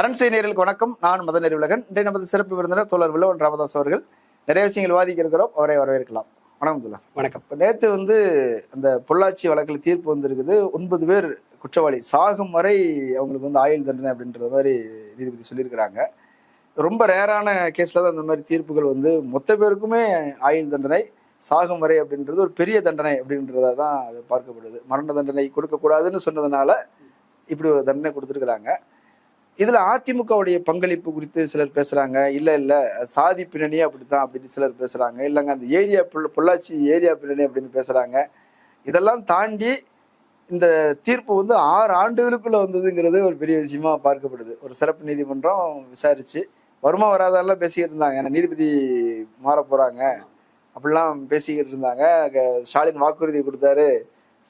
அரண்சை நேர்களுக்கு வணக்கம். நான் மத நெறிவுலகன் இன்றைய நமது சிறப்பு விருந்தினர் தோழர் வில்லவன் ராமதாஸ் அவர்கள். நிறைய விஷயங்கள் விவாதிக்க இருக்கிறோம். அவரை வரவேற்கலாம். வணக்கம் துலா வணக்கம். இப்போ நேற்று வந்து அந்த பொள்ளாச்சி வழக்கில் தீர்ப்பு வந்திருக்குது. ஒன்பது பேர் குற்றவாளி. சாகும் வரை அவங்களுக்கு வந்து ஆயுள் தண்டனை அப்படின்ற மாதிரி நீதிபதி சொல்லியிருக்கிறாங்க. ரொம்ப ரேரான கேஸில் தான் அந்த மாதிரி தீர்ப்புகள் வந்து மொத்த பேருக்குமே ஆயுள் தண்டனை சாகும் வரை அப்படின்றது ஒரு பெரிய தண்டனை அப்படின்றத தான் அது பார்க்கப்படுது. மரண தண்டனை கொடுக்கக்கூடாதுன்னு சொன்னதுனால இப்படி ஒரு தண்டனை கொடுத்துருக்குறாங்க. இதுல அதிமுகவுடைய பங்களிப்பு குறித்து சிலர் பேசுறாங்க. இல்ல இல்ல சாதி பின்னணியே அப்படித்தான் அப்படின்னு சிலர் பேசுறாங்க. இல்லைங்க அந்த ஏரியா பொள்ளாச்சி ஏரியா பின்னணி அப்படின்னு பேசுறாங்க. இதெல்லாம் தாண்டி இந்த தீர்ப்பு வந்து ஆறு ஆண்டுகளுக்குள்ள வந்ததுங்கிறது ஒரு பெரிய விஷயமா பார்க்கப்படுது. ஒரு சிறப்பு நீதிமன்றம் விசாரிச்சு வருமா வராதெல்லாம் பேசிக்கிட்டு இருந்தாங்க. ஏன்னா நீதிபதி மாற போறாங்க. அப்படிலாம் பேசிக்கிட்டு இருந்தாங்க. ஸ்டாலின் வாக்குறுதி கொடுத்தாரு.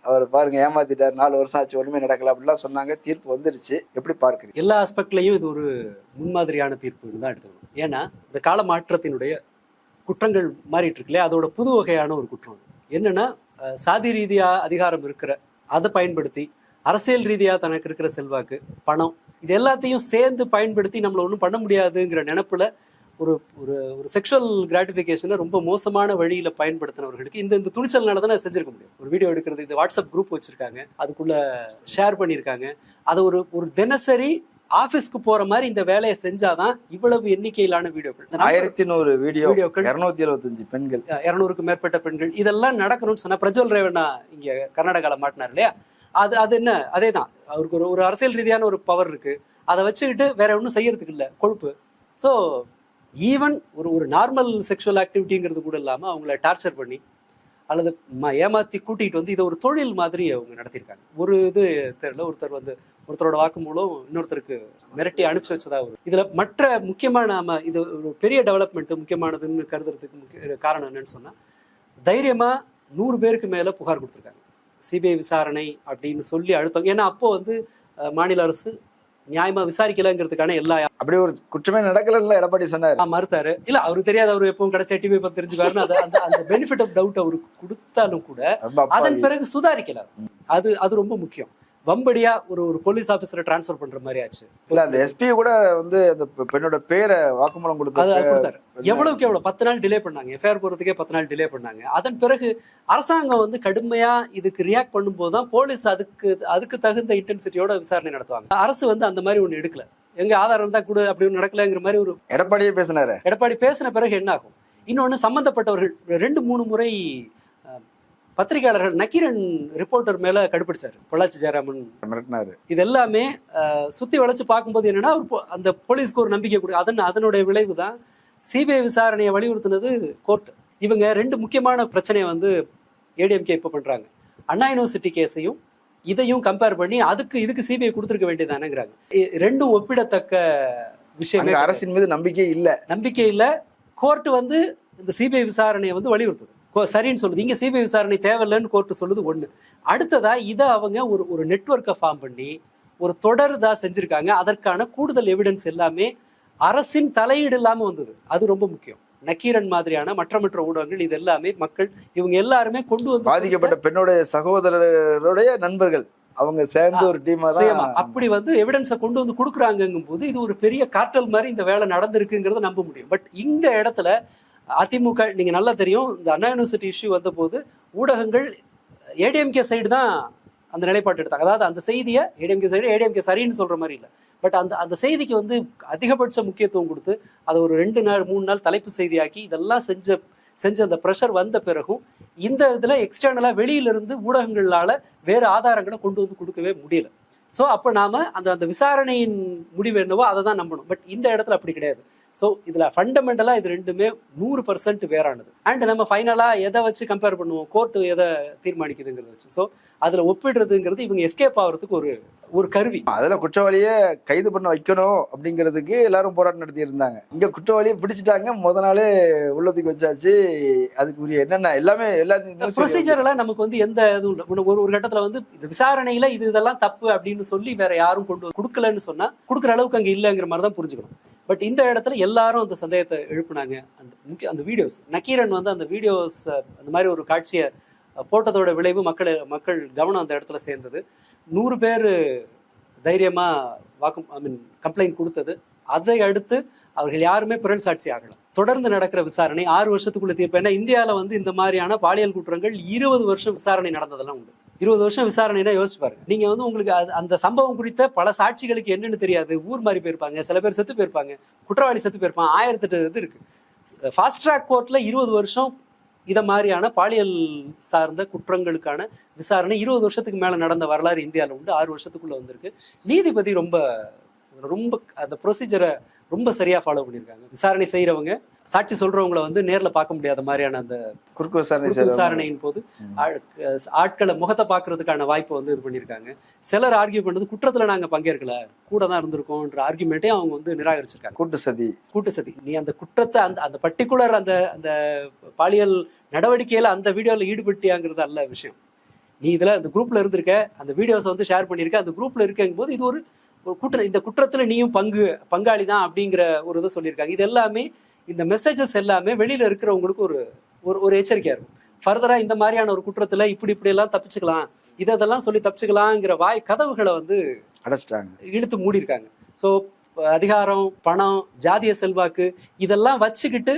அவர் பாருங்க ஏமாத்திட்டார் நாலு வருஷம் ஆச்சு ஒண்ணுமே நடக்கல அப்படிலாம் சொன்னாங்க. தீர்ப்பு வந்துருச்சு. எப்படி பார்க்குறீங்க? எல்லா ஆஸ்பெக்ட்லையும் இது ஒரு முன்மாதிரியான தீர்ப்புன்னு தான் எடுத்துக்கணும். ஏன்னா இந்த கால மாற்றத்தினுடைய குற்றங்கள் மாறிட்டு இருக்குல்லையா அதோட புது வகையான ஒரு குற்றம் என்னன்னா சாதி ரீதியாக அதிகாரம் இருக்கிற அதை பயன்படுத்தி அரசியல் ரீதியாக தனக்கு இருக்கிற செல்வாக்கு பணம் இது எல்லாத்தையும் சேர்ந்து பயன்படுத்தி நம்மளை ஒன்றும் பண்ண முடியாதுங்கிற நினப்பில் ஒரு ஒரு ஒரு செக்ஷுவல் கிராட்டிஃபிகேஷனை ரொம்ப மோசமான வழியில பயன்படுத்தினவர்களுக்கு இந்த இந்த துணிச்சல்னால தானே செஞ்சிருக்க முடியும். ஒரு வீடியோ எடுக்கிறது இந்த வாட்ஸ்அப் குரூப் வச்சிருக்காங்க. அதுக்குள்ள ஷேர் பண்ணியிருக்காங்க. அதை ஒரு ஒரு தினசரி ஆபீஸ்க்கு போற மாதிரி இந்த வேலையை செஞ்சாதான் இவ்வளவு எண்ணிக்கையிலான வீடியோக்கள். ஆயிரத்தி நூறு வீடியோ வீடியோக்கள். இருநூத்தி எழுபத்தஞ்சு பெண்கள். இருநூறுக்கும் மேற்பட்ட பெண்கள். இதெல்லாம் நடக்கணும்னு சொன்னா பிரஜ்வல் ரேவண்ணா இங்க கர்நாடகால மாட்டினார் இல்லையா? அது அது என்ன? அதே தான் அவருக்கு ஒரு ஒரு அரசியல் ரீதியான ஒரு பவர் இருக்கு. அதை வச்சுக்கிட்டு வேற ஒன்றும் செய்யறதுக்கு இல்லை. கொழுப்பு. ஸோ ஈவன் ஒரு ஒரு நார்மல் செக்ஷுவல் ஆக்டிவிட்டிங்கிறது கூட இல்லாமல் அவங்கள டார்ச்சர் பண்ணி அல்லது ம- ஏமாத்தி கூட்டிகிட்டு வந்து இதை ஒரு தொழில் மாதிரி அவங்க நடத்தியிருக்காங்க. ஒரு இது தெரியல ஒருத்தர் வந்து ஒருத்தரோட வாக்குமூலம் இன்னொருத்தருக்கு மிரட்டி அனுப்பிச்சு வச்சதா ஒரு இதில் மற்ற முக்கியமான நாம இது ஒரு பெரிய டெவலப்மெண்ட் முக்கியமானதுன்னு கருதுறதுக்கு முக்கிய காரணம் என்னன்னு சொன்னால் தைரியமாக நூறு பேருக்கு மேலே புகார் கொடுத்துருக்காங்க. சிபிஐ விசாரணை அப்படின்னு சொல்லி அழுத்தம். ஏன்னா அப்போ வந்து மாநில அரசு நியாயமா விசாரிக்கலங்கிறதுக்கான எல்லா அப்படி ஒரு குற்றமே நடக்கலன்னு எடப்பாடி சொன்னாரு. மறுத்தாரு. இல்ல அவருக்கு தெரியாது அவர் எப்பவும் கடைசி டிவி பத்தி தெரிஞ்சுக்காருன்னு அந்த பெனிஃபிட் ஆஃப் டவுட் அவருக்கு கொடுத்தாலும் கூட. அதன் பிறகு சுதாரிக்கல. அது அது ரொம்ப முக்கியம். வம்படியா ஒரு ஒரு போலீஸ் ஆபீசரை டிரான்ஸ்ஃபர் பண்ற மாதிரி ஆச்சு. இல்ல அந்த எஸ்பி கூட வந்து அந்த பெண்ணோட பேரை வாக்குமூலம் கொடுத்தாரு. எவ்வளவுக்கு எவ்வளவு? பத்து நாள் டிலே பண்ணாங்க. எஃப்ஐஆர் போறதுக்கே பத்து நாள் டிலே பண்ணாங்க. அதன் பிறகு அரசாங்கம் வந்து கடுமையா இதுக்கு ரியாக்ட் பண்ணும்போது தான் போலீஸ் அதுக்கு அதுக்கு தகுந்த இன்டென்சிட்டியோட விசாரணை நடத்துவாங்க. அரசு வந்து அந்த மாதிரி ஒண்ணு எடுக்கல. எங்க ஆதாரம் தான் கூட அப்படி நடக்கலங்கிற மாதிரி ஒரு எடப்பாடியே பேசினாரு. எடப்பாடி பேசின பிறகு என்ன ஆகும் இன்னொன்னு சம்பந்தப்பட்டவர்கள் ரெண்டு மூணு முறை பத்திரிகையாளர்கள் நக்கீரன் ரிப்போர்ட்டர் மேல கடுப்பிடிச்சாரு. பொள்ளாச்சி ஜெயராமன். மிரட்டினாரு. இது எல்லாமே சுத்தி வளைச்சு பார்க்கும்போது என்னன்னா அந்த போலீஸ்க்கு ஒரு நம்பிக்கை கொடு அதன் அதனுடைய விளைவு தான் சிபிஐ விசாரணையை வலியுறுத்தினது கோர்ட். இவங்க ரெண்டு முக்கியமான பிரச்சனையை வந்து ஏடிஎம்கே இப்போ பண்றாங்க. அண்ணா யூனிவர்சிட்டி கேஸையும் இதையும் கம்பேர் பண்ணி அதுக்கு இதுக்கு சிபிஐ கொடுத்துருக்க வேண்டியதானங்கிறாங்க. ரெண்டும் ஒப்பிடத்தக்க விஷயமே. அரசின் மீது நம்பிக்கை இல்ல. நம்பிக்கை இல்ல. கோர்ட் வந்து இந்த சிபிஐ விசாரணையை வந்து வலியுறுத்துது. சரின்னு சொல்லுது. இங்க சிபிஐ விசாரணை தேவையில்லைன்னு கோர்ட் சொல்லுது ஒண்ணு. அடுத்ததா இதை அவங்க ஒரு ஒரு நெட்வொர்க்கை ஃபார்ம் பண்ணி ஒரு தொடர்தா செஞ்சிருக்காங்க. அதற்கான கூடுதல் எவிடன்ஸ் எல்லாமே அரசின் தலையீடு இல்லாம வந்தது. அது ரொம்ப முக்கியம். நக்கீரன் மாதிரியான மற்ற மற்ற ஊடகங்கள் இது எல்லாமே மக்கள் இவங்க எல்லாருமே கொண்டு வந்து பாதிக்கப்பட்ட பெண்ணுடைய சகோதரருடைய நண்பர்கள் அவங்க சேர்ந்து ஒரு டீமா தான் அப்படி வந்து எவிடன்ஸை கொண்டு வந்து கொடுக்குறாங்கங்கும் போது இது ஒரு பெரிய கார்ட்டல் மாதிரி இந்த வேலை நடந்திருக்குங்கிறத நம்ப முடியும். பட் இந்த இடத்துல அதிமுக நீங்கள் நல்லா தெரியும் இந்த அண்ணா யூனிவர்சிட்டி இஷ்யூ வந்த போது ஊடகங்கள் ஏடிஎம்கே சைடு தான் அந்த நிலைப்பாட்டு எடுத்தாங்க. அதாவது அந்த செய்தியை ஏடிஎம்கே சைடு ஏடிஎம்கே சரின்னு சொல்கிற மாதிரி இல்லை. பட் அந்த அந்த செய்திக்கு வந்து அதிகபட்ச முக்கியத்துவம் கொடுத்து அதை ஒரு ரெண்டு நாள் மூணு நாள் தலைப்பு செய்தியாக்கி இதெல்லாம் செஞ்ச செஞ்ச அந்த ப்ரெஷர் வந்த பிறகும் இந்த இதில் எக்ஸ்டர்னலாக வெளியில இருந்து வேறு ஆதாரங்களை கொண்டு வந்து கொடுக்கவே முடியல. ஸோ அப்போ நாம் அந்த அந்த விசாரணையின் முடிவு என்னவோ அதை தான் நம்பணும். பட் இந்த இடத்துல அப்படி கிடையாது. ஸோ இதுல ஃபண்டமெண்டலா இது ரெண்டுமே நூறு பர்சன்ட் வேறானது. அண்ட் நம்ம ஃபைனலா எதை வச்சு கம்பேர் பண்ணுவோம்? கோர்ட் எதை தீர்மானிக்குதுங்கிறத வச்சு. ஸோ அதுல ஒப்பிடுறதுங்கிறது இவங்க எஸ்கேப் ஆகிறதுக்கு ஒரு ஒரு கருவி. அதுல குற்றவாளியை கைது பண்ண வைக்கணும் அப்படிங்கிறதுக்கு எல்லாரும் போராட்டம் நடத்தி இருந்தாங்க இங்க குற்றவாளியை பிடிச்சிட்டாங்க. முத நாளே உள்ளத்துக்கு வச்சாச்சு. அதுக்கு உரிய என்னென்ன எல்லாமே எல்லா news ப்ரொசீஜர்ல நமக்கு வந்து எந்த இதுவும் இல்லை. ஒரு ஒரு கட்டத்துல வந்து விசாரணையில இது இதெல்லாம் தப்பு அப்படின்னு சொல்லி வேற யாரும் கொண்டு கொடுக்கலன்னு சொன்னா கொடுக்குற அளவுக்கு அங்க இல்லைங்கிற மாதிரி தான் புரிஞ்சுக்கணும். பட் இந்த இடத்துல எல்லாரும் அந்த சந்தேகத்தை எழுப்புனாங்க. அந்த முக்கிய அந்த வீடியோஸ் நக்கீரன் வந்து அந்த வீடியோஸ் அந்த மாதிரி ஒரு காட்சியை போட்டதோட விளைவு மக்கள் மக்கள் கவனம் அந்த இடத்துல சேர்ந்தது. நூறு பேர் தைரியமாக வாக்கு ஐ மீன் கம்ப்ளைண்ட் கொடுத்தது. அதை அடுத்து அவர்கள் யாருமே புரள் சாட்சி ஆகலாம் தொடர்ந்து நடக்கிற விசாரணை ஆறு வருஷத்துக்குள்ள தீர்ப்பு. ஏன்னா இந்தியாவில் வந்து இந்த மாதிரியான பாலியல் குற்றங்கள் இருபது வருஷம் விசாரணை நடந்ததெல்லாம் உண்டு. இருபது வருஷம் விசாரணைனா யோசிப்பாரு. நீங்க வந்து உங்களுக்கு அந்த சம்பவம் குறித்த பல சாட்சிகளுக்கு என்னன்னு தெரியாது. ஊர் மாறி போயிருப்பாங்க சில பேர் செத்து போயிருப்பாங்க குற்றவாளி செத்து போயிருப்பான் ஆயிரத்தெட்டு இது இருக்கு. ஃபாஸ்ட் ட்ராக் கோர்ட்ல இருபது வருஷம் இதை மாதிரியான பாலியல் சார்ந்த குற்றங்களுக்கான விசாரணை இருபது வருஷத்துக்கு மேல நடந்த வரலாறு இந்தியாவில் உண்டு. ஆறு வருஷத்துக்குள்ள வந்திருக்கு. நீதிபதி ரொம்ப ரொம்ப அந்த ப்ரொசீஜரை ரொம்ப சரியா ஃபாலோ பண்ணியிருக்காங்க. விசாரணை செய்யறவங்க சாட்சி சொல்றவங்கள வந்து நேர்ல பார்க்க முடியாத மாதிரியான அந்த குறுக்கு விசாரணை. விசாரணையின் போது ஆட்களை முகத்தை பார்க்கறதுக்கான வாய்ப்பை வந்து இது பண்ணியிருக்காங்க. சிலர் ஆர்கியூ பண்ணது குற்றத்துல நாங்க பங்கேற்கல. கூட தான் இருந்திருக்கோம்ன்ற ஆர்குமெண்ட்டே அவங்க வந்து நிராகரிச்சிருக்காங்க. கூட்டு சதி. கூட்டு சதி. நீ அந்த குற்றத்தை அந்த அந்த பர்டிகுலர் அந்த அந்த பாலியல் நடவடிக்கையில அந்த வீடியோல ஈடுபட்டியாங்கிறது அல்ல விஷயம். நீ இதுல அந்த குரூப்ல இருந்திருக்க அந்த வீடியோஸை வந்து ஷேர் பண்ணியிருக்க அந்த குரூப்ல இருக்கங்கும் போது இது ஒரு குற்ற இந்த குற்றத்துல நீயும் பங்கு பங்காளி தான் அப்படிங்கிற ஒரு இதை சொல்லியிருக்காங்க. இது எல்லாமே இந்த மெசேஜஸ் எல்லாமே வெளியில இருக்கிறவங்களுக்கு ஒரு ஒரு ஒரு எச்சரிக்கையா இருக்கும். ஃபர்தரா இந்த மாதிரியான ஒரு குற்றத்துல இப்படி இப்படி எல்லாம் தப்பிச்சுக்கலாம். இதை இதெல்லாம் சொல்லி தப்பிச்சுக்கலாங்கிற வாய் கதவுகளை வந்து அடைச்சிட்டாங்க. இழுத்து மூடியிருக்காங்க. ஸோ அதிகாரம் பணம் ஜாதிய செல்வாக்கு இதெல்லாம் வச்சுக்கிட்டு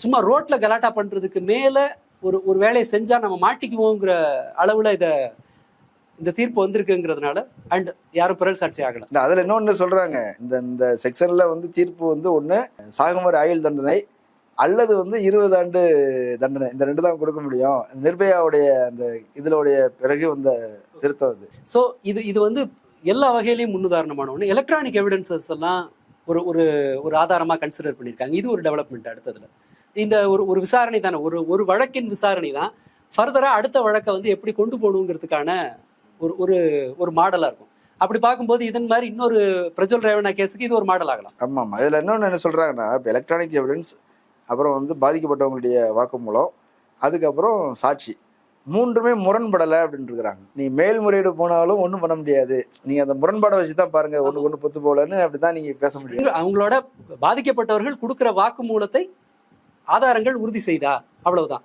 சும்மா ரோட்ல கலாட்டா பண்றதுக்கு மேல ஒரு ஒரு வேலையை செஞ்சா நம்ம மாட்டிக்குவோங்கிற அளவுல இத இந்த தீர்ப்பு வந்திருக்குங்கிறதுனால அண்ட் யாரும் பிறல் சாட்சி ஆகல. இந்த அதுல இன்னொன்னு சொல்றாங்க. இந்த இந்த செக்ஷன்ல வந்து தீர்ப்பு வந்து ஒண்ணு சாகுமாரி ஆயுள் தண்டனை அல்லது வந்து இருபது ஆண்டு தண்டனை. இந்த ரெண்டு தான் கொடுக்க முடியும். நிர்பயாவுடைய அந்த இதுலோடைய பிறகு வந்த திருத்தம் இது ஸோ இது இது வந்து எல்லா வகையிலையும் முன்னுதாரணமான ஒன்று எலக்ட்ரானிக் எவிடன்சஸ் எல்லாம் ஒரு ஒரு ஒரு ஆதாரமா கன்சிடர் பண்ணியிருக்காங்க இது ஒரு டெவலப்மெண்ட் அடுத்ததுல. இந்த ஒரு ஒரு விசாரணை தானே. ஒரு ஒரு வழக்கின் விசாரணை தான். ஃபர்தரா அடுத்த வழக்கை வந்து எப்படி கொண்டு போகணுங்கிறதுக்கான ஒரு ஒரு ஒரு மாடலா இருக்கும். அப்படி பார்க்கும்போது இதன் மாதிரி இன்னொரு பிரஜல் ரேவனா கேஸுக்கு இது ஒரு மாடல் ஆகலாம். ஆமா ஆமா இதுல இன்னொன்னு என்ன சொல்றாங்கன்னா இப்போ எலக்ட்ரானிக் எவிடன்ஸ் அப்புறம் வந்து பாதிக்கப்பட்டவங்களுடைய வாக்குமூலம் அதுக்கப்புறம் சாட்சி. மூன்றுமே முரண்படலை அப்படின்னு இருக்கிறாங்க. நீ மேல்முறையீடு போனாலும் ஒன்றும் பண்ண முடியாது. நீங்க அந்த முரண்பாடை வச்சு தான் பாருங்க ஒன்று ஒன்று பொத்து போலன்னு அப்படிதான் நீங்க பேச முடியும். அவங்களோட பாதிக்கப்பட்டவர்கள் கொடுக்கிற வாக்குமூலத்தை ஆதாரங்கள் உறுதி செய்தா? அவ்வளவுதான்.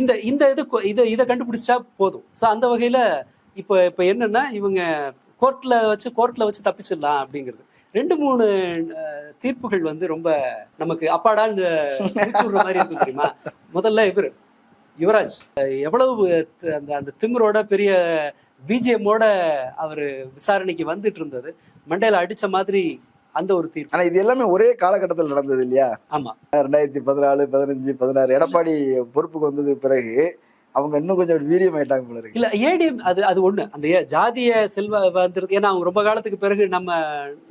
இந்த இந்த இது இதை இதை கண்டுபிடிச்சா போதும். ஸோ அந்த வகையில இப்போ இப்போ என்னன்னா இவங்க கோர்ட்ல வச்சு கோர்ட்ல வச்சு தப்பிச்சிடலாம் அப்படிங்கிறது. ரெண்டு மூணு தீர்ப்புகள் வந்து ரொம்ப நமக்கு அப்பாடான்னு மாதிரி இருக்கும் தெரியுமா? முதல்ல இவர் யுவராஜ். எவ்வளவு அந்த அந்த திமிரோட பெரிய பிஜிஎம்மோட அவர் விசாரணைக்கு வந்துட்டு இருந்தது. மண்டையில அடிச்ச மாதிரி அந்த ஒரு தீர்ப்பு. ஆனா இது எல்லாமே ஒரே காலகட்டத்தில் நடந்தது இல்லையா? ஆமா. ரெண்டாயிரத்தி பதினாலு பதினஞ்சு பதினாறு எடப்பாடி பொறுப்புக்கு வந்தது பிறகு அவங்க இன்னும் கொஞ்சம் வீரியம் ஆயிட்டாங்க போல இருக்கு. இல்ல ஏடிஎம் அது அது ஒண்ணு. அந்த ஏ- ஜாதிய செல்வ வந்துருக்கு. ஏன்னா அவங்க ரொம்ப காலத்துக்கு பிறகு நம்ம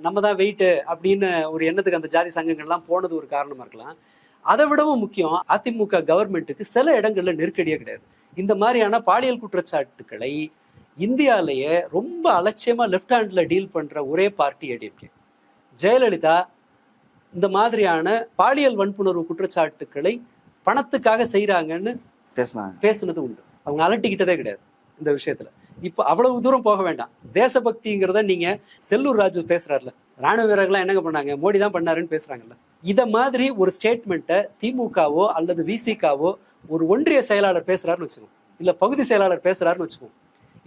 நம்ம தான் வெயிட்டு அப்படின்னு ஒரு எண்ணத்துக்கு அந்த ஜாதி சங்கங்கள்லாம் போனது ஒரு காரணமா இருக்கலாம். அதை விடவும் முக்கியம் அதிமுக கவர்மெண்ட்டுக்கு சில இடங்கள்ல நெருக்கடியே கிடையாது. இந்த மாதிரியான பாலியல் குற்றச்சாட்டுக்களை இந்தியாலேயே ரொம்ப அலட்சியமா லெஃப்ட் ஹேண்ட்ல டீல் பண்ற ஒரே பார்ட்டி ஏடிஎம்கே ஜெயலலிதா இந்த மாதிரியான பாலியல் வன்புணர்வு குற்றச்சாட்டுக்களை பணத்துக்காக செய்கிறாங்கன்னு பேசினாங்க. பேசுனது உண்டு. அவங்க அலட்டிக்கிட்டதே கிடையாது இந்த விஷயத்துல. இப்போ அவ்வளவு தூரம் போக வேண்டாம். தேசபக்திங்கிறத நீங்க செல்லூர் ராஜு பேசுறாருல. ராணுவ வீரர்கள்லாம் என்னங்க பண்ணாங்க? மோடி தான் பண்ணாருன்னு பேசுறாங்கல்ல. இத மாதிரி ஒரு ஸ்டேட்மெண்ட்டை திமுகவோ அல்லது விசிகாவோ ஒரு ஒன்றிய செயலாளர் பேசுறாருன்னு வச்சுக்கோங்க. இல்ல பகுதி செயலாளர் பேசுறாருன்னு வச்சுக்கோங்க.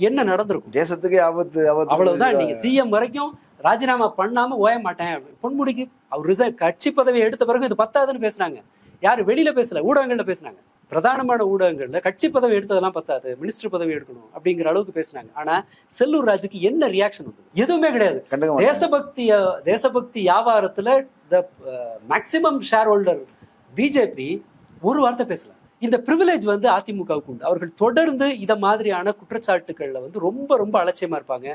என்ன நடந்திருக்கும்? தேசத்துக்கே ஆபத்து அவ்வளவுதான். நீங்க சிஎம் வரைக்கும் ராஜினாமா பண்ணாம ஓய மாட்டேன். பொன்முடிக்கு அவர் ரிசைன் கட்சி பதவியை எடுத்த பிறகு இது பத்தாதுன்னு பேசுனாங்க யாரு வெளியில பேசல? ஊடகங்கள்ல பேசுனாங்க பிரதானமான ஊடகங்கள்ல கட்சி பதவி எடுத்ததெல்லாம் பத்தாது மினிஸ்டர் பதவி எடுக்கணும் அப்படிங்கிற அளவுக்கு பேசுனாங்க. ஆனா செல்லூர் ராஜுக்கு என்ன ரியாக்ஷன் வந்தது? எதுவுமே கிடையாது. தேசபக்தி தேசபக்தி வியாபாரத்துல the maximum shareholder BJP ஒரு வார்த்தை பேசல. இந்த ப்ரிவிலேஜ் வந்து அதிமுகவுக்கு உண்டு. அவர்கள் தொடர்ந்து இத மாதிரியான குற்றச்சாட்டுகள்ல வந்து ரொம்ப ரொம்ப அலட்சியமா இருப்பாங்க.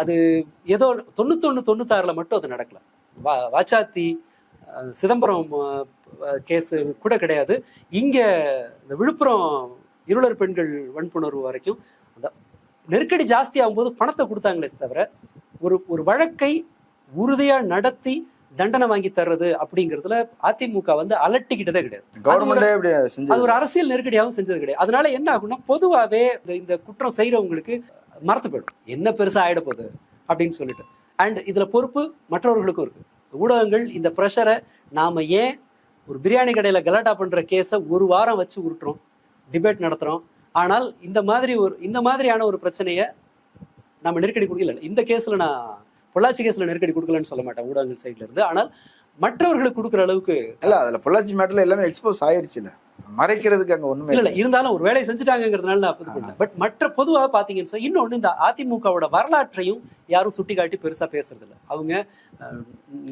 அது ஏதோ தொண்ணூத்தொன்னு தொண்ணூத்தாறுல மட்டும் அது நடக்கல. வா வாச்சாத்தி சிதம்பரம் கேஸ் கூட கிடையாது. இங்க இந்த விழுப்புரம் இருளர் பெண்கள் வன்புணர்வு வரைக்கும் அந்த நெருக்கடி ஜாஸ்தி ஆகும்போது பணத்தை கொடுத்தாங்களே தவிர ஒரு ஒரு வழக்கை உறுதியா நடத்தி தண்டனை வாங்கி தர்றது அப்படிங்கிறதுல அதிமுக வந்து அலட்டிக்கிட்டதே கிடையாது. அது ஒரு அரசியல் நெருக்கடியாகவும் செஞ்சது கிடையாது. அதனால என்ன ஆகும்னா பொதுவாகவே இந்த இந்த குற்றம் செய்யறவங்களுக்கு மறத்து போயிடும். என்ன பெருசா ஆயிட போகுது அப்படின்னு சொல்லிட்டு. அண்ட் இதுல பொறுப்பு மற்றவர்களுக்கும் இருக்கு. ஊடகங்கள் இந்த ப்ரெஷரை நாம் ஏன் ஒரு பிரியாணி கடையில் கலாட்டா பண்ணுற கேஸை ஒரு வாரம் வச்சு உருட்டுறோம் டிபேட் நடத்துகிறோம் ஆனால் இந்த மாதிரி ஒரு இந்த மாதிரியான ஒரு பிரச்சனையை நம்ம நெருக்கடி கொடுக்கல. இந்த கேஸில் நான் பொள்ளாச்சி கேஸ்ல நெருக்கடி கொடுக்கலன்னு சொல்ல மாட்டேன் ஊடகங்கள் சைட்ல இருந்து. ஆனால் மற்றவர்களுக்கு கொடுக்குற அளவுக்கு இல்ல அதுல பொள்ளாச்சி மேட்டர்ல எல்லாமே எக்ஸ்போஸ் ஆயிருச்சுல. மறைக்கிறதுக்கு அங்க ஒண்ணுமே இல்ல இருந்தாலும் ஒரு வேலையை செஞ்சுட்டாங்கிறதுனால நான் இது பட் மற்ற பொதுவாக பாத்தீங்கன்னு சொன்னா இன்னொன்னு இந்த அதிமுகவோட வரலாற்றையும் யாரும் சுட்டிக்காட்டி பெருசா பேசுறது இல்ல அவங்க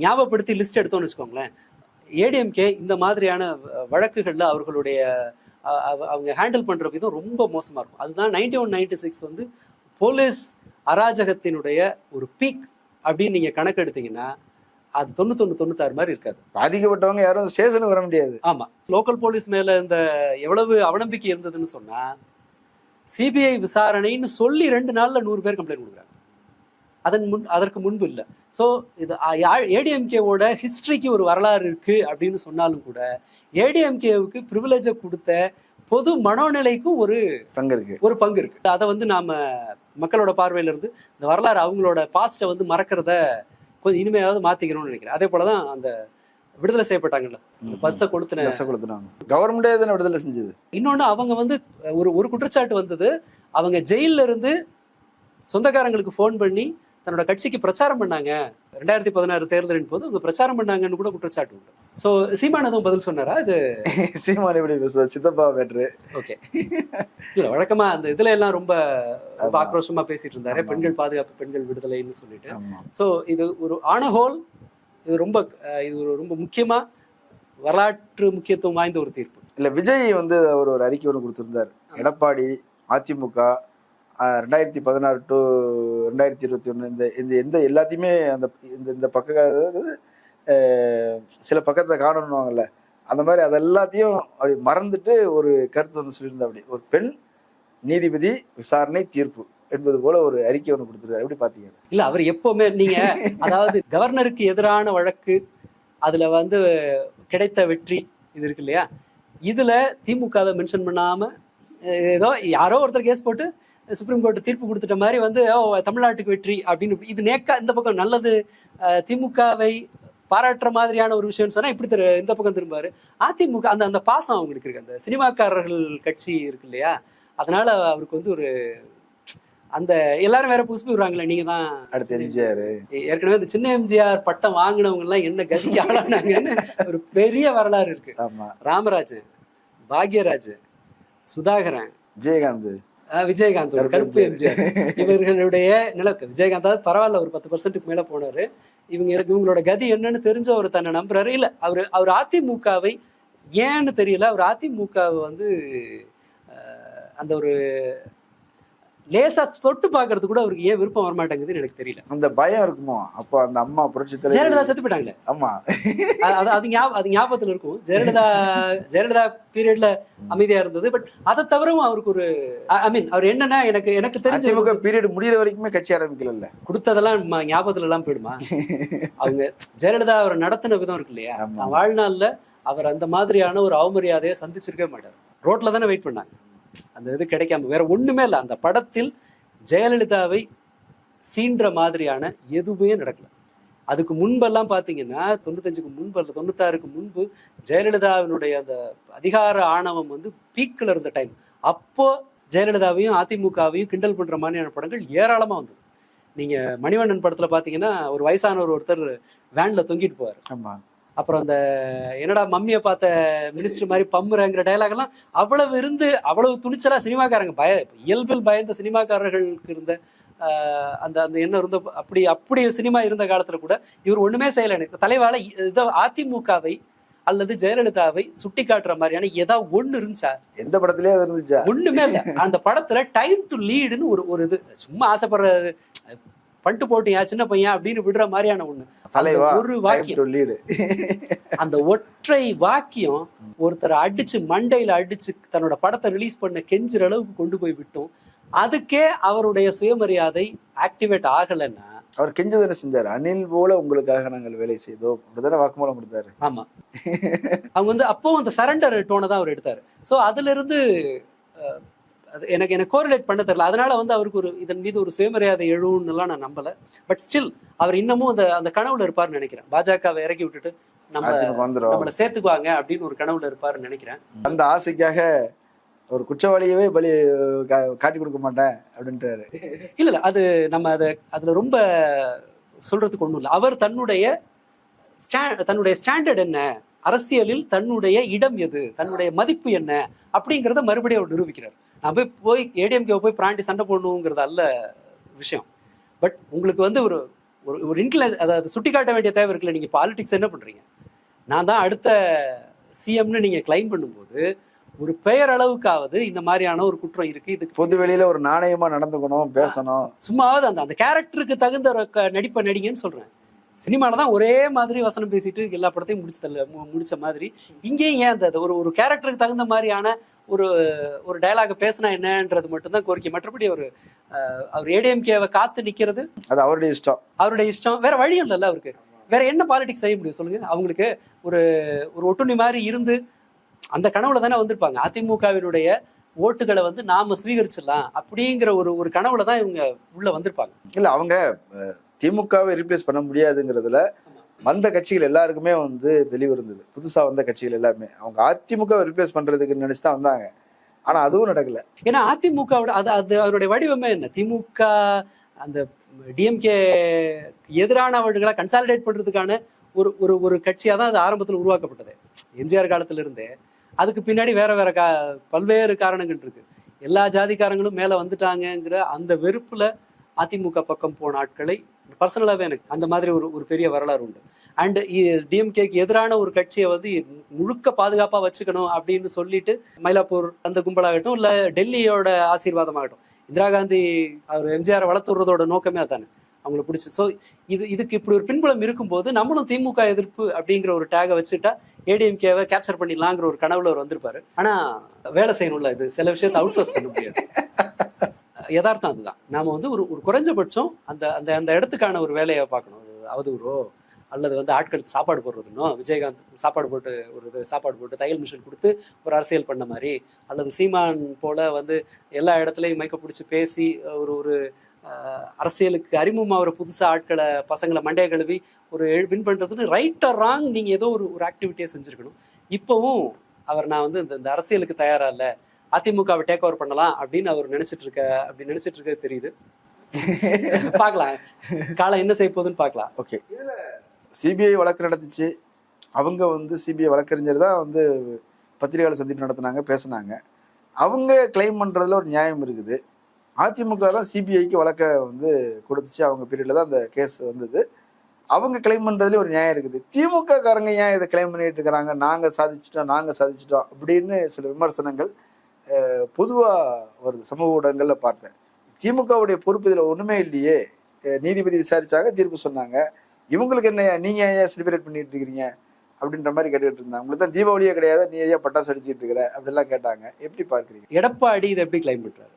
ஞாபகப்படுத்தி லிஸ்ட் எடுத்தோம்னு வச்சுக்கோங்களேன். ஏடிஎம்கே இந்த மாதிரியான வழக்குகள்ல அவர்களுடைய அவங்க ஹேண்டில் பண்ற விதம் ரொம்ப மோசமா இருக்கும். அதுதான் நைன்டி ஒன் நைன்டி சிக்ஸ் வந்து போலீஸ் அராஜகத்தினுடைய ஒரு பீக் அப்படின்னு நீங்க கணக்கு எடுத்தீங்கன்னா அது தொண்ணூத்தொன்னு தொண்ணூத்தாறு மாதிரி இருக்காது. பாதிக்கப்பட்டவங்க யாரும் ஸ்டேஷனுக்கு வர முடியாது. ஆமா. லோக்கல் போலீஸ் மேல இந்த எவ்வளவு அவநம்பிக்கை இருந்ததுன்னு சொன்னா சிபிஐ விசாரணைன்னு சொல்லி ரெண்டு நாள்ல நூறு பேர் கம்ப்ளைண்ட் கொடுக்குறாங்க. அதன் முன் அதற்கு முன்பு இல்ல. ஸோ இது ஏடிஎம்கேவோட ஹிஸ்டரிக்கு ஒரு வரலாறு இருக்கு அப்படின்னு சொன்னாலும் கூட ஏடிஎம்கேவுக்கு ப்ரிவிலேஜை கொடுத்த பொது மனோநிலைக்கும் ஒரு பங்கு இருக்கு. ஒரு பங்கு இருக்கு. அதை வந்து நாம மக்களோட பார்வையில இருந்து இந்த வரலாறு அவங்களோட பாஸ்ட்டை வந்து மறக்கிறத கொஞ்சம் இனிமையாவது மாத்திக்கணும்னு நினைக்கிறேன். அதே போலதான் அந்த விடுதலை செய்யப்பட்டாங்கல்ல பஸ்ஸை கொடுத்துன பஸ்ஸை கொடுத்துட்டாங்க கவர்மெண்டே தானே விடுதலை செஞ்சது? இன்னொன்னு அவங்க வந்து ஒரு ஒரு குற்றச்சாட்டு வந்தது. அவங்க ஜெயில்ல இருந்து சொந்தக்காரங்களுக்கு ஃபோன் பண்ணி தன்னோட கட்சிக்கு பிரச்சாரம் பண்ணாங்க. ரெண்டாயிரத்தி பதினாறு தேர்தலின் போது அவங்க பிரச்சாரம் பண்ணாங்கன்னு கூட குற்றச்சாட்டு உண்டு. ஸோ சீமான் எதுவும் பதில் சொன்னாரா? இது சீமான் எப்படி பேசுவார் சித்தப்பா பேட்ரு ஓகே இல்ல வழக்கமா அந்த இதுல எல்லாம் ரொம்ப ரொம்ப ஆமா. ஆக்ரோஷமா பேசிட்டு இருந்தாரு. பெண்கள் பாதுகாப்பு பெண்கள் விடுதலைன்னு சொல்லிட்டு. ஸோ இது ஒரு ஆனஹோல் இது ரொம்ப இது ஒரு ரொம்ப முக்கியமா வரலாற்று முக்கியத்துவம் வாய்ந்த ஒரு தீர்ப்பு. இல்ல விஜய் வந்து அவர் ஒரு அறிக்கை ஒன்று கொடுத்திருந்தார். எடப்பாடி அதிமுக ரெண்டாயிரத்தி பதினாறு டு ரெண்டாயிரத்தி இருபத்தி ஒன்று இந்த இந்த எந்த எல்லாத்தையுமே அந்த இந்த இந்த பக்க சில பக்கத்தை காணணுவாங்கல்ல அந்த மாதிரி அது எல்லாத்தையும் அப்படி மறந்துட்டு ஒரு கருத்து ஒன்று சொல்லியிருந்தா அப்படி ஒரு பெண் நீதிபதி விசாரணை தீர்ப்பு என்பது போல ஒரு அறிக்கை ஒன்று கொடுத்துருக்காரு. எப்படி பார்த்தீங்க இல்லை அவர் எப்போவுமே நீங்கள் அதாவது கவர்னருக்கு எதிரான வழக்கு அதில் வந்து கிடைத்த வெற்றி இது இருக்கு இல்லையா? இதில் திமுகவை மென்ஷன் பண்ணாமல் ஏதோ யாரோ ஒருத்தர் கேஸ் போட்டு சுப்ரீம் கோர்ட் தீர்ப்பு கொடுத்துட்ட மாதிரி வந்து ஓ தமிழ்நாட்டுக்கு வெற்றி அப்படின்னு இது நேக்கா இந்த பக்கம் நல்லது திமுகவை பாராட்டுற மாதிரியான ஒரு விஷயம்னு சொன்னா இப்படி திரு- இந்த பக்கம் திரும்பாரு அதிமுக அந்த அந்த பாசம் அவங்களுக்கு இருக்கு. அந்த சினிமாக்காரர்கள் கட்சி இருக்கு இல்லையா? அதனால அவருக்கு வந்து ஒரு அந்த எல்லாரும் வேற புதுசு விடுறாங்களே நீங்க தான் அடுத்து எம்ஜிஆர். ஏற்கனவே இந்த சின்ன எம்ஜிஆர் பட்டம் வாங்கினவங்க எல்லாம் என்ன கதிக்கு ஆளானாங்கன்னு ஒரு பெரிய வரலாறு இருக்கு. ஆமா. ராமராஜ் பாக்யராஜ் சுதாகரன். விஜயகாந்த். விஜயகாந்த் ஒரு கருப்பு எம்ஜிஆர். இவர்களுடைய நிலக்கு விஜயகாந்த் பரவாயில்ல ஒரு பத்து பர்சன்ட்டுக்கு மேல போனாரு. இவங்க இவங்களோட கதி என்னன்னு தெரிஞ்ச அவர் தன்னை நம்புறாரு. இல்ல அவர் அவர் அதிமுகவை ஏன்னு தெரியல அவர் அதிமுகவை வந்து அந்த ஒரு லேசா தொட்டு பாக்குறது கூட அவருக்கு ஏன் விருப்பம் வரமாட்டேங்குதுன்னு எனக்கு தெரியல. அந்த பயம் இருக்குமோ? அப்போ அந்த அம்மா புரட்சி ஜெயலலிதா செத்து போயிட்டாங்களே. ஆமா. அது- அது அது ஞாபகம் அது ஞாபகத்துல இருக்கும். ஜெயலலிதா ஜெயலலிதா பீரியட்ல அமைதியா இருந்தது. பட் அதை தவிரவும் அவருக்கு ஒரு ஐ மீன் அவர் என்னன்னா எனக்கு எனக்கு தெரிஞ்ச அதிமுக பீரியட் முடியிற வரைக்குமே கட்சி ஆரம்பிக்கல கொடுத்ததெல்லாம் ஞாபகத்துல எல்லாம் போயிடுமா? அவங்க ஜெயலலிதா அவர் நடத்தின விதம் இருக்கு இல்லையா? வாழ்நாள்ல அவர் அந்த மாதிரியான ஒரு அவமரியாதையை சந்திச்சிருக்கவே மாட்டார். ரோட்ல தானே வெயிட் பண்ணாங்க. அந்த இது கிடைக்காம வேற ஒண்ணுமே இல்லை. அந்த படத்தில் ஜெயலலிதாவை சீன்ற மாதிரியான எதுவுமே நடக்கல. அதுக்கு முன்பெல்லாம் பாத்தீங்கன்னா தொண்ணூத்தஞ்சுக்கு முன்பு அல்ல தொண்ணூத்தாறுக்கு முன்பு ஜெயலலிதாவினுடைய அந்த அதிகார ஆணவம் வந்து பீக்கில் இருந்த டைம் அப்போ ஜெயலலிதாவையும் அதிமுகவையும் கிண்டல் பண்ற மாதிரியான படங்கள் ஏராளமா வந்தது. நீங்க மணிவண்ணன் படத்துல பாத்தீங்கன்னா ஒரு வயசானவர் ஒருத்தர் வேன்ல தொங்கிட்டு போவார். அப்புறம் அந்த என்னடா மம்மியை பார்த்த மினிஸ்டர் மாதிரி பம்புறங்கிற டயலாக் எல்லாம் அவ்வளவு இருந்து அவ்வளவு துணிச்சலா சினிமாக்காரங்க. பய இயல்பில் பயந்த சினிமாக்காரர்களுக்கு இருந்த அந்த அந்த எண்ணம் இருந்த அப்படி அப்படி சினிமா இருந்த காலத்துல கூட இவர் ஒண்ணுமே செய்யல. எனக்கு தலைவால இத அதிமுகவை அல்லது ஜெயலலிதாவை சுட்டி காட்டுற மாதிரியான ஏதாவது ஒண்ணு இருந்துச்சா? எந்த படத்துலயே அது இருந்துச்சா? ஒண்ணுமே இல்ல. அந்த படத்துல டைம் டு லீடுன்னு ஒரு ஒரு இது. சும்மா ஆசைப்படுறது. பண்ணிட்டு போட்டியா சின்ன பையன் அப்படின்னு விடுற மாதிரியான ஒண்ணு. தலைவா? ஒரு வாக்கியம். அந்த ஒற்றை வாக்கியம் ஒருத்தரை அடிச்சு மண்டையில அடிச்சு தன்னோட படத்தை ரிலீஸ் பண்ண கெஞ்சுற அளவுக்கு கொண்டு போய் விட்டோம். அதுக்கே அவருடைய சுயமரியாதை ஆக்டிவேட் ஆகலைன்னா அவர் கெஞ்சு தானே செஞ்சாரு? அணில் போல உங்களுக்காக நாங்கள் வேலை செய்தோம். அப்படிதானே வாக்குமூலம் கொடுத்தாரு. ஆமா. அவங்க வந்து அப்போ அந்த சரண்டர் டோனை தான் அவர் எடுத்தாரு. ஸோ அதுல இருந்து அது எனக்கு எனக்கு கோரிலேட் பண்ண தெரியல. அதனால வந்து அவருக்கு ஒரு இதன் மீது ஒரு சுயமரியாதை எழுன்னு எல்லாம் நான் நம்பல. பட் ஸ்டில் அவர் இன்னமும் அந்த அந்த கனவுல இருப்பாருன்னு நினைக்கிறேன். பாஜகவை இறக்கி விட்டுட்டு நம்ம நம்மளை சேர்த்துக்குவாங்க அப்படின்னு ஒரு கனவுல இருப்பாருன்னு நினைக்கிறேன். அந்த ஆசைக்காக ஒரு குற்றவாளியவே பலி காட்டி கொடுக்க மாட்டேன் அப்படின்றாரு. இல்ல இல்ல அது நம்ம அதை அதுல ரொம்ப சொல்றதுக்கு ஒண்ணும் இல்லை. அவர் தன்னுடைய தன்னுடைய ஸ்டாண்டர்ட் என்ன? அரசியலில் தன்னுடைய இடம் எது? தன்னுடைய மதிப்பு என்ன? அப்படிங்கிறத மறுபடியும் அவர் நிரூபிக்கிறார். நான் போய் போய் ஏடிஎம்கே போய் பிராண்டி சண்டை போடணுங்கிறது அல்ல விஷயம். பட் உங்களுக்கு வந்து ஒரு ஒரு ஒரு இன்டெலிஜ் அதாவது சுட்டி காட்ட வேண்டிய தேவை இருக்குல்ல நீங்க பாலிடிக்ஸ் என்ன பண்றீங்க? நான் தான் அடுத்த சிஎம்னு நீங்க கிளைம் பண்ணும்போது ஒரு பெயர் அளவுக்காவது இந்த மாதிரியான ஒரு குற்றம் இருக்கு இதுக்கு பொது வெளியில ஒரு நாணயமா நடந்துக்கணும் பேசணும். சும்மாவது அந்த அந்த கேரக்டருக்கு தகுந்த நடிப்பை நடிங்கன்னு சொல்றேன். சினிமால தான் ஒரே மாதிரி வசனம் பேசிட்டு எல்லா படத்தையும் முடிச்சு தள்ள மு- முடிச்ச மாதிரி. இங்கேயும் ஏன் அந்த ஒரு ஒரு கேரக்டருக்கு தகுந்த மாதிரியான ஒரு ஒரு டயலாக பேசினா என்னன்றது மட்டும்தான் கோரிக்கை. மற்றபடி அவர் அவர் ஏடிஎம்கேவை காத்து நிக்கிறது அது அவருடைய இஷ்டம். அவருடைய இஷ்டம். வேற வழி இல்லைல்ல அவருக்கு. வேற என்ன பாலிடிக்ஸ் செய்ய முடியும் சொல்லுங்க. அவங்களுக்கு ஒரு ஒரு ஒட்டுண்ணி மாதிரி இருந்து அந்த கனவுல தானே வந்திருப்பாங்க. அதிமுகவினுடைய ஓட்டுகளை வந்து நாம ஸ்வீகரிச்சிடலாம் அப்படிங்கிற ஒரு ஒரு கனவுல தான் இவங்க உள்ள வந்திருப்பாங்க. இல்ல அவங்க திமுகவை ரீப்ளேஸ் பண்ண முடியாதுங்கிறதுல வந்த கட்சிகள் எல்லாருக்குமே வந்து தெளிவு இருந்தது. புதுசா வந்த கட்சிகள் எல்லாமே அவங்க அதிமுக ரீப்ளேஸ் பண்றதுக்கு நினைச்சு தான் வந்தாங்க. ஆனா அதுவும் நடக்கல. ஏன்னா அதிமுகவோட அது அது அவருடைய வடிவமே என்ன? திமுக அந்த டிஎம்கே எதிரானவர்களை கன்சாலிடேட் பண்றதுக்கான ஒரு ஒரு ஒரு கட்சியா தான் அது ஆரம்பத்தில் உருவாக்கப்பட்டது. எம்ஜிஆர் காலத்துல இருந்தே அதுக்கு பின்னாடி வேற வேற கா பல்வேறு காரணங்கள் இருக்கு. எல்லா ஜாதிக்காரங்களும் மேல வந்துட்டாங்கங்கிற அந்த வெறுப்புல அதிமுக பக்கம் போன ஆட்களை பர்சனலாகவே எனக்கு அந்த மாதிரி ஒரு ஒரு பெரிய வரலாறு உண்டு. அண்டு டிஎம்கேக்கு எதிரான ஒரு கட்சியை வந்து முழுக்க பாதுகாப்பாக வச்சுக்கணும் அப்படின்னு சொல்லிட்டு மயிலாப்பூர் அந்த கும்பலாகட்டும் இல்லை டெல்லியோட ஆசீர்வாதமாகட்டும். இந்திரா காந்தி அவர் எம்ஜிஆர் வளர்த்துறதோட நோக்கமே அதானே. அவங்களுக்கு பிடிச்சி ஸோ இது இதுக்கு இப்படி ஒரு பின்புலம் இருக்கும்போது நம்மளும் திமுக எதிர்ப்பு அப்படிங்கிற ஒரு டேகை வச்சுட்டா ஏடிஎம்கேவை கேப்சர் பண்ணிடலாங்கிற ஒரு கனவுல அவர் வந்திருப்பாரு. ஆனா வேலை செய்யணும்ல இது. சில விஷயத்தை அவுட் சோர்ஸ் பண்ண முடியாது. யதார்த்தம் அதுதான். நாம வந்து ஒரு ஒரு குறைஞ்சபட்சம் அந்த அந்த அந்த இடத்துக்கான ஒரு வேலையை பார்க்கணும். அவதூரோ அவதூறோ அல்லது வந்து ஆட்களுக்கு சாப்பாடு போடுறதுனோ விஜயகாந்த் சாப்பாடு போட்டு ஒரு இது சாப்பாடு போட்டு தையல் மிஷின் கொடுத்து ஒரு அரசியல் பண்ண மாதிரி அல்லது சீமான் போல வந்து எல்லா இடத்துலையும் மைக்க பிடிச்சி பேசி ஒரு ஒரு அரசியலுக்கு அறிமுகமாகிற புதுசா ஆட்களை பசங்களை மண்டைய கழுவி ஒரு வின் பண்றதுன்னு ரைட் ஆர் ராங் நீங்க ஏதோ ஒரு ஒரு ஆக்டிவிட்டியை செஞ்சிருக்கணும். இப்போவும் அவர் நான் வந்து இந்த இந்த அரசியலுக்கு தயாரா இல்ல அதிமுகவை டேக் ஓவர் பண்ணலாம் அப்படின்னு அவர் நினைச்சிட்டு இருக்க அப்படி நினைச்சிட்டு இருக்கிறது தெரியுது. பார்க்கலாம். காலம் என்ன செய்ய போகுதுன்னு பார்க்கலாம். ஓகே இதுல சிபிஐ வழக்கு நடந்துச்சு. அவங்க வந்து சிபிஐ வழக்கறிஞர் தான் வந்து பத்திரிகையாளர் சந்திப்பு நடத்தினாங்க பேசுனாங்க. அவங்க கிளைம் பண்றதுல ஒரு நியாயம் இருக்குது. அதிமுக தான் சிபிஐக்கு வழக்க வந்து கொடுத்துச்சு. அவங்க பீரியட்ல தான் அந்த கேஸ் வந்தது. அவங்க கிளைம் பண்றதுல ஒரு நியாயம் இருக்குது. திமுக காரங்க ஏன் இதை கிளைம் பண்ணிட்டு இருக்கிறாங்க நாங்க சாதிச்சிட்டோம் நாங்க சாதிச்சிட்டோம் அப்படின்னு சில விமர்சனங்கள் பொதுவாக பொதுவா வருது. சமூக ஊடகங்கள்ல பார்த்தேன். திமுகவுடைய பொறுப்பு இதுல ஒண்ணுமே இல்லையே. நீதிபதி விசாரிச்சாங்க தீர்ப்பு சொன்னாங்க. இவங்களுக்கு என்ன நீங்க ஏன் செலிப்ரேட் பண்ணிட்டு இருக்கிறீங்க? அப்படின்ற மாதிரி கேட்டுட்டு இருந்தாங்க. உங்களுக்கு தான் தீபாவளியே கிடையாது. நீ ஏன் பட்டாசு அடிச்சுட்டு இருக்கிற? அப்படிலாம் கேட்டாங்க. எப்படி பார்க்குறீங்க? எடப்பாடி இதை எப்படி கிளைம் பண்றாரு?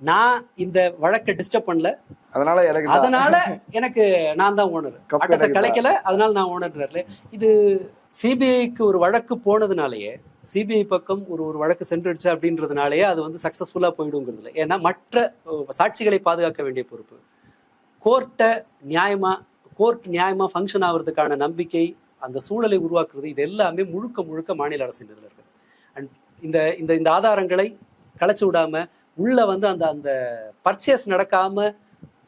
நான் இந்த வழக்கை டிஸ்டர்ப் பண்ணல. அதனால எனக்கு தான். அதனால எனக்கு நான் தான் ஓனர் தான். கலைக்கல அதனால நான் ஓனர்றாரு இது சிபிஐக்கு ஒரு வழக்கு போனதுனாலயே சிபிஐ பக்கம் ஒரு ஒரு வழக்கு சென்றுடுச்சு அப்படின்றதுனாலயே அது வந்து சக்சஸ்ஃபுல்லா போயிடுங்கிறது இல்லை. ஏன்னா மற்ற சாட்சிகளை பாதுகாக்க வேண்டிய பொறுப்பு. கோர்ட்டை நியாயமா கோர்ட் நியாயமா ஃபங்க்ஷன் ஆகிறதுக்கான நம்பிக்கை அந்த சூழலை உருவாக்குறது இது எல்லாமே முழுக்க முழுக்க மாநில அரசின் இதில் இருக்குது. அண்ட் இந்த இந்த இந்த ஆதாரங்களை கலைச்சு விடாம உள்ள வந்து அந்த அந்த பர்ச்சேஸ் நடக்காம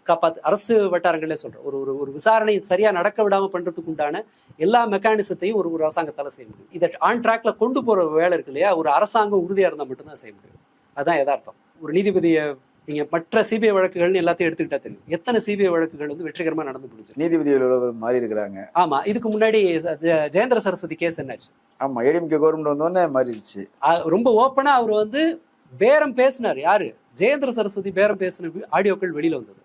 காப்பாத்து அரசு வட்டாரங்களே சொல்றேன் ஒரு ஒரு ஒரு விசாரணை சரியா நடக்க விடாம பண்றதுக்கு உண்டான எல்லா மெக்கானிசத்தையும் ஒரு ஒரு அரசாங்கத்தால செய்ய முடியும். இதை ஆன் ட்ராக்ல கொண்டு போற வேலை இருக்கு இல்லையா? ஒரு அரசாங்கம் உறுதியா இருந்தா மட்டும்தான் செய்ய முடியும். அதுதான் யதார்த்தம். ஒரு நீதிபதியை நீங்க மற்ற சிபிஐ வழக்குகள்னு எல்லாத்தையும் எடுத்துக்கிட்டா தெரியும். எத்தனை சிபிஐ வழக்குகள் வந்து வெற்றிகரமா நடந்து முடிஞ்சு நீதிபதிகள் மாறி இருக்கிறாங்க. ஆமா. இதுக்கு முன்னாடி ஜெயேந்திர சரஸ்வதி கேஸ் என்னாச்சு? ஆமா. ஏடிஎம்கே கவர்மெண்ட் வந்தோடனே மாறிடுச்சு. ரொம்ப ஓப்பனா அவர் வந்து பேரம் பேசினார். யாரு? ஜெயேந்திர சரஸ்வதி பேரம் பேசின ஆடியோக்கள் வெளியில வந்தது.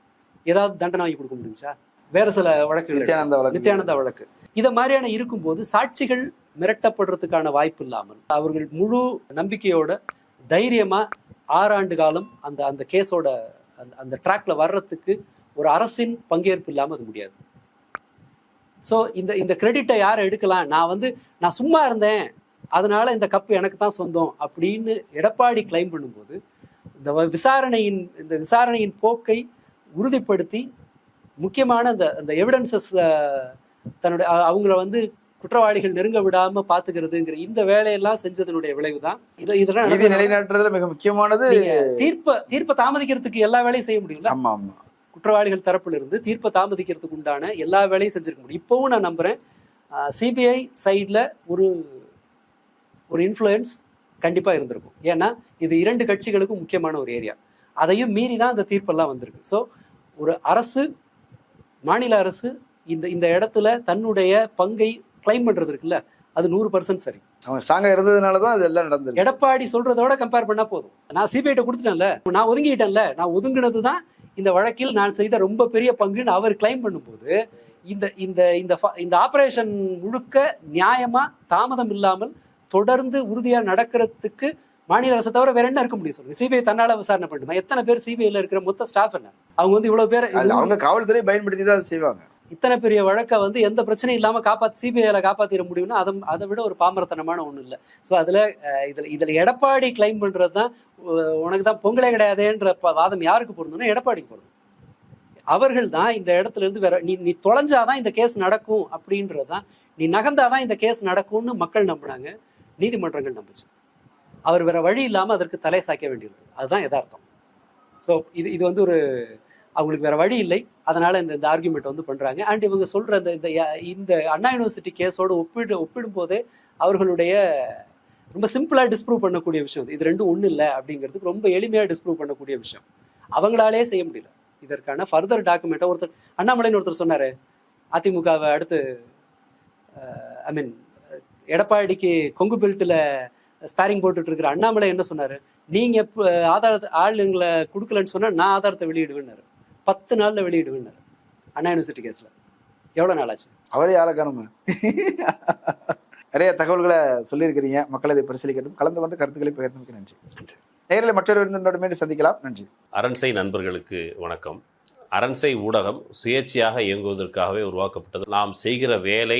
ஏதாவது தண்டனை வாங்கி கொடுக்க முடிஞ்சா வேற சில இருக்கு. நித்யானந்தா வழக்கு. நித்யானந்தா வழக்கு. இத மாதிரியான இருக்கும்போது சாட்சிகள் மிரட்டப்படுறதுக்கான வாய்ப்பு இல்லாமல் அவர்கள் முழு நம்பிக்கையோட தைரியமா ஆறாண்டு காலம் அந்த அந்த கேஸோட அந்த அந்த ட்ராக்ல வர்றதுக்கு ஒரு அரசின் பங்கேற்பு இல்லாம அது முடியாது. ஸோ இந்த இந்த கிரெடிட்டை யார் எடுக்கலாம்? நான் வந்து நான் சும்மா இருந்தேன். அதனால இந்த கப்பு எனக்கு தான் சொந்தம் அப்படின்னு எடப்பாடி கிளைம் பண்ணும்போது இந்த விசாரணையின் இந்த விசாரணையின் போக்கை உறுதிப்படுத்தி முக்கியமான அந்த அந்த எவிடன்சஸ் தன்னுடைய அவங்கள வந்து குற்றவாளிகள் நெருங்க விடாம பாத்துக்கிறதுங்கிற இந்த வேலையெல்லாம் செஞ்சதனுடைய விளைவு தான் இது இதெல்லாம் நீதி நிலைநாட்டுறதுல மிக முக்கியமானது தீர்ப்ப தீர்ப்பை தாமதிக்கிறதுக்கு எல்லா வேலையும் செய்ய முடியும்ல? ஆமா ஆமா. குற்றவாளிகள் தரப்புல இருந்து தீர்ப்பை தாமதிக்கிறதுக்கு உண்டான எல்லா வேலையும் செஞ்சிருக்க முடியும். இப்போவும் நான் நம்புறேன் சிபிஐ சைடில் ஒரு ஒரு இன்ஃப்ளூயன்ஸ் கண்டிப்பாக இருந்திருக்கும். ஏன்னா இது இரண்டு கட்சிகளுக்கும் முக்கியமான ஒரு ஏரியா அதையும் மீறி தான் அந்த தீர்ப்பெல்லாம் வந்திருக்கு. ஸோ ஒரு அரசு மாநில அரசு இந்த இந்த இடத்துல தன்னுடைய பங்கை கிளைம் பண்றது இருக்குல்ல அது நூறு பர்சன்ட் சரி. அவங்க ஸ்ட்ராங்கா இருந்ததுனால தான் எல்லாம் நடந்தது எடப்பாடி சொல்றதோட கம்பேர் பண்ணா போதும். நான் சிபிஐட்ட கொடுத்துட்டேன்ல நான் ஒதுங்கிட்டேன்ல நான் ஒதுங்கினது தான் இந்த வழக்கில் நான் செய்த ரொம்ப பெரிய பங்குன்னு அவர் கிளைம் பண்ணும்போது இந்த இந்த இந்த ஆபரேஷன் முழுக்க நியாயமா தாமதம் இல்லாமல் தொடர்ந்து உறுதியா நடக்கிறதுக்கு மாநில அரசை தவிர வேற என்ன இருக்க முடியும் சொல்லுங்க? சிபிஐ தன்னால விசாரணை பண்ணுமா எத்தனை பேர் சிபிஐல இருக்கிற மொத்த ஸ்டாஃப் என்ன? அவங்க வந்து இவ்வளவு பேர் அவங்க காவல்துறை பயன்படுத்தி தான் செய்வாங்க. இத்தனை பெரிய வழக்கை வந்து எந்த பிரச்சனையும் இல்லாம காப்பாத்தி சிபிஐல காப்பாத்திட முடியும்னா அதை அதை விட ஒரு பாமரத்தனமான ஒண்ணு இல்லை. ஸோ அதுல இதுல இதுல எடப்பாடி கிளைம் பண்றது தான் உனக்கு தான் பொங்கலே கிடையாதேன்ற வாதம் யாருக்கு பொருந்தும்னா எடப்பாடிக்கு பொருந்தும். அவர்கள் தான் இந்த இடத்துல இருந்து வேற நீ நீ தொலைஞ்சாதான் இந்த கேஸ் நடக்கும் அப்படின்றது தான் நீ நகர்ந்தாதான் இந்த கேஸ் நடக்கும்னு மக்கள் நம்பினாங்க நீதிமன்றங்கள் நம்புச்சு. அவர் வேற வழி இல்லாமல் அதற்கு தலை சாய்க்க வேண்டியிருக்கு அதுதான் யதார்த்தம். ஸோ இது இது வந்து ஒரு அவங்களுக்கு வேற வழி இல்லை. அதனால இந்த இந்த ஆர்குமெண்ட் வந்து பண்றாங்க. அண்ட் இவங்க சொல்ற இந்த இந்த இந்த அண்ணா யூனிவர்சிட்டி கேஸோடு ஒப்பிடு ஒப்பிடும் போதே அவர்களுடைய ரொம்ப சிம்பிளா டிஸ்ப்ரூவ் பண்ணக்கூடிய விஷயம் இது. இது ரெண்டும் ஒண்ணு இல்லை அப்படிங்கிறதுக்கு ரொம்ப எளிமையா டிஸ்ப்ரூவ் பண்ணக்கூடிய விஷயம். அவங்களாலே செய்ய முடியல. இதற்கான ஃபர்தர் டாக்குமெண்ட்டை ஒருத்தர் அண்ணாமலைன்னு ஒருத்தர் சொன்னாரு. அதிமுகவை அடுத்து ஐ மீன் எடப்பாடிக்கு கொங்கு பெல்ட்டில் ஸ்பேரிங் போட்டுட்டு இருக்கிற அண்ணாமலை என்ன சொன்னாரு? நீங்க எப்ப ஆதாரத்தை ஆளுங்களை கொடுக்கலன்னு சொன்னா நான் ஆதாரத்தை வெளியிடுவேன்னாரு. பத்து நாள்ல வெளியிடுவேன்னாரு அண்ணா யூனிவர்சிட்டி கேஸ்ல எவ்வளவு நாள் ஆச்சு அவரே ஆளை நிறைய தகவல்களை சொல்லியிருக்கிறீங்க. மக்கள் இதை பரிசீலிக்கட்டும். கலந்து கொண்டு கருத்துக்களை பகிர்ந்தமைக்கு நன்றி. நன்றி. நேரில் மற்றொரு விருந்தினோட மீண்டும் சந்திக்கலாம். நன்றி. அரண்சை நண்பர்களுக்கு வணக்கம். அரண்சை ஊடகம் சுயேட்சையாக இயங்குவதற்காகவே உருவாக்கப்பட்டது. நாம் செய்கிற வேலை